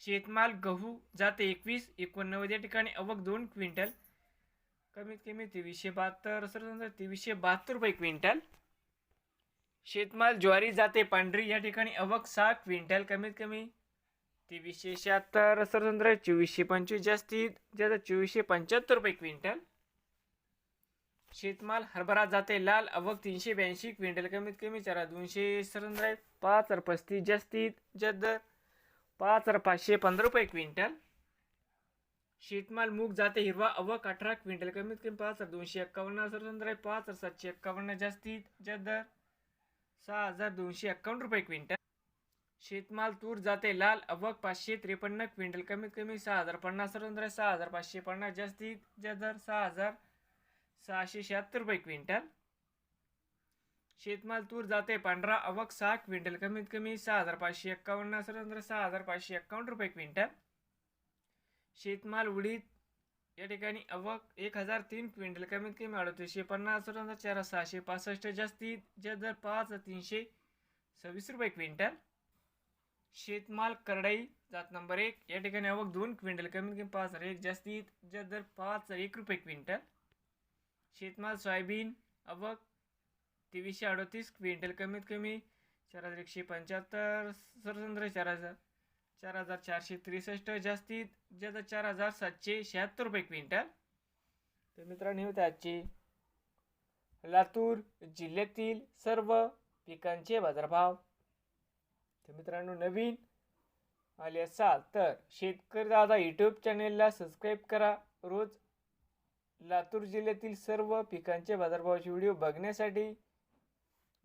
शेतमाल गहू जाते एकवीस एकोणनव्वद या ठिकाणी अवक दोन क्विंटल. कमीत कमी तेवीसशे बहात्तर सरसंद्र तेवीसशे बहात्तर रुपये क्विंटल. शेतमाल ज्वारी जाते पांढरी या ठिकाणी अवक सहा क्विंटल. कमीत कमी तेवीसशे शहात्तर सरसंद्र चोवीसशे पंचवीस जास्तीत जास्त चोवीसशे पंच्याहत्तर रुपये क्विंटल. शेतमाल हरभरा जाते लाल अवक तीनशे ब्याऐंशी क्विंटल. कमीत कमी चार दोनशे सरंद्र पाच हजार पस्तीस जास्तीत जास्त पाच हजार पाचशे पंधरा रुपये क्विंटल. शेतमाल मूग जाते हिरवा अवक अठरा क्विंटल. कमीत कमी पाच हजार दोनशे एक्कावन्न. सरंद्र पाच हजार सातशे एक्कावन्न. जास्तीत जास्त दर सहा हजार दोनशे एक्कावन्न रुपये क्विंटल. शेतमाल तूर जाते लाल अवक पाचशे त्रेपन्न क्विंटल. कमीत कमी सहा हजार पन्नास. सरंद्र सहा हजार पाचशे पन्नास. जास्तीत जास्त दर सहा हजार सहाशे शहात्तर रुपये क्विंटल. शेतमाल तूर जाते पांढरा अवक सहा क्विंटल कमीत कमी सहा हजार पाचशे एक्कावन्न सरंद्र सहा हजार पाचशे एक्कावन्न रुपये क्विंटल. शेतमाल उडीद या ठिकाणी अवक एक हजार तीन क्विंटल कमीत कमी अडतीसशे पन्नास सरंद्र चार सहाशे पासष्ट जास्तीत जास्त दर पाच तीनशे सव्वीस रुपये क्विंटल. शेतमाल करडई जात नंबर एक या ठिकाणी अवक दोन क्विंटल कमीत कमी पाच हजार एक जास्तीत जास्त दर पाच हजार एक रुपये क्विंटल. शेतमाल सोयाबीन अवक तेवीसशे अडतीस क्विंटल कमीत कमी चार हजार एकशे पंच्याहत्तर सरसंद्र चार हजार चार हजार चारशे त्रेसष्ट जास्तीत जास्त चार हजार सातशे शहात्तर रुपये क्विंटल. तर मित्रांनो हे होते आजचे लातूर जिल्ह्यातील सर्व पिकांचे बाजारभाव. तर मित्रांनो नवीन आले असाल तर शेतकरी दादा यूट्यूब चॅनेलला सबस्क्राईब करा. रोज लातूर जिल्ह्यातील सर्व पिकांचे बाजारभावाचे व्हिडिओ बघण्यासाठी